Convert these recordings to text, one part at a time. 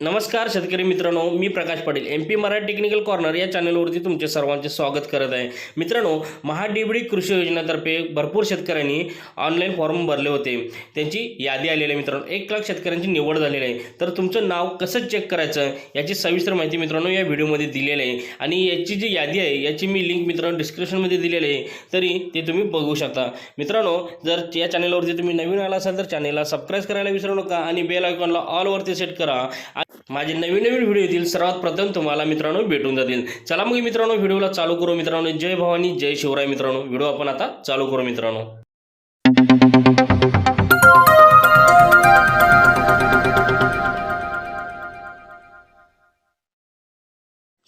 नमस्कार शेतकरी मित्रांनो मी Prakash Patil M P Marathi technical corner या चॅनलवरती तुमचे सर्वांचे स्वागत करत आहे. मित्रांनो महाडिबडी कृषी योजनेतर्फे भरपूर शेतकऱ्यांनी ऑनलाईन फॉर्म भरले होते. त्यांची यादी आलेली आहे मित्रांनो. एक लाख शेतकऱ्यांची निवड झालेली आहे. तर तुमचं नाव कसं चेक करायचं याची सविस्तर माहिती मित्रांनो या व्हिडिओमध्ये दिलेली आहे. आणि याची जी यादी आहे याची मी लिंक मित्रांनो डिस्क्रिप्शनमध्ये दिलेली आहे. तरी ते तुम्ही बघू शकता. मित्रांनो जर या चॅनलवरती तुम्ही नवीन आला असाल तर चॅनलला सबस्क्राईब करायला विसरू नका आणि बेल आयकॉनला ऑलवरती सेट करा. माझे नवीन नवीन व्हिडिओ येतील. सर्वात प्रथम तुम्हाला मित्रांनो भेटून जातील. चला मग मित्रांनो व्हिडिओला चालू करू मित्रांनो. जय भवानी जय शिवराय मित्रांनो. व्हिडिओ आपण आता चालू करू मित्रांनो.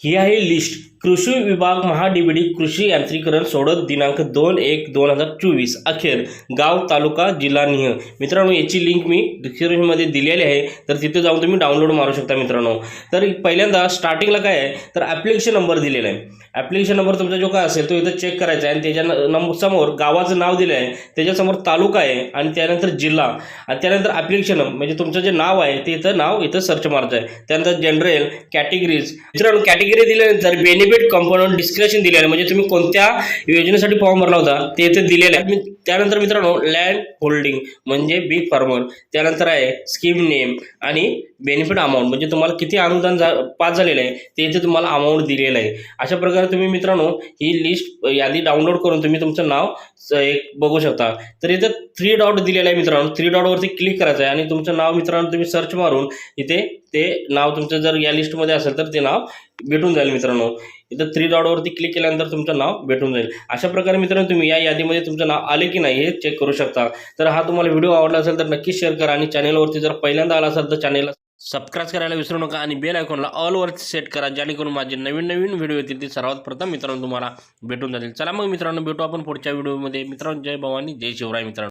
ही आहे लिस्ट. कृषी विभाग महाडीबीडी कृषी यांत्रिकरण सोडत दिनांक दोन एक दोन हजार चोवीस अखेर गाव तालुका जिल्हा निह. मित्रांनो याची लिंक मी डिस्क्रिप्शनमध्ये दिलेली आहे. तर तिथे जाऊन तुम्ही डाउनलोड मारू शकता मित्रांनो. तर पहिल्यांदा स्टार्टिंगला काय आहे? तर ॲप्लिकेशन नंबर दिलेला आहे. ॲप्लिकेशन नंबर तुमचा जो काय असेल तो इथं चेक करायचा आहे. आणि त्याच्या नंबर समोर गावाचं नाव दिलं आहे. त्याच्यासमोर तालुका आहे आणि त्यानंतर जिल्हा. आणि त्यानंतर ॲप्लिकेशन म्हणजे तुमचं जे नाव आहे ते इथं नाव इथं सर्च मारायचं आहे. त्यानंतर जनरल कॅटेगरीज मित्रांनो कॅटेगरी दिल्यानंतर बेनिफिट कंपोनंट डिस्क्रिप्शन दिलेलं आहे. म्हणजे तुम्ही कोणत्या योजनेसाठी फॉर्म भरला होता ते इथे दिलेलं आहे. त्यानंतर मित्रांनो लँड होल्डिंग म्हणजे बिग फार्मर त्यानंतर आहे स्कीम नेम आणि बेनिफिट अमाऊंट म्हणजे तुम्हाला किती अनुदान जा पास झालेलं आहे ते इथे तुम्हाला अमाऊंट दिलेलं आहे. अशा प्रकारे तुम्ही मित्रांनो ही लिस्ट यादी डाउनलोड करून तुम्ही तुमचं नाव एक बघू शकता. तर इथं थ्री डॉट दिलेलं आहे मित्रांनो. थ्री डॉटवरती क्लिक करायचं आहे आणि तुमचं नाव मित्रांनो तुम्ही सर्च मारून इथे ते नाव तुमचं जर या लिस्टमध्ये असेल तर ते नाव भेटून जाईल मित्रांनो. इथं थ्री डॉटवरती क्लिक केल्यानंतर तुमचं नाव भेटून जाईल. अशा प्रकारे मित्रांनो तुम्ही या यादीमध्ये तुमचं नाव आले की नाही हे चेक करू शकता. तर हा तुम्हाला व्हिडिओ आवडला असेल तर नक्कीच शेअर करा आणि चॅनलवरती जर पहिल्यांदा आला असेल तर चॅनेल सबस्क्राईब करायला विसरू नका आणि बेल आयकॉनला ऑलवर सेट करा जेणेकरून माझे नवीन नवीन व्हिडिओ येतील ते सर्वात प्रथम मित्रांनो तुम्हाला भेटून जातील. चला मग मित्रांनो भेटू आपण पुढच्या व्हिडिओमध्ये मित्रांनो जय भवानी जय शिवराय मित्रांनो.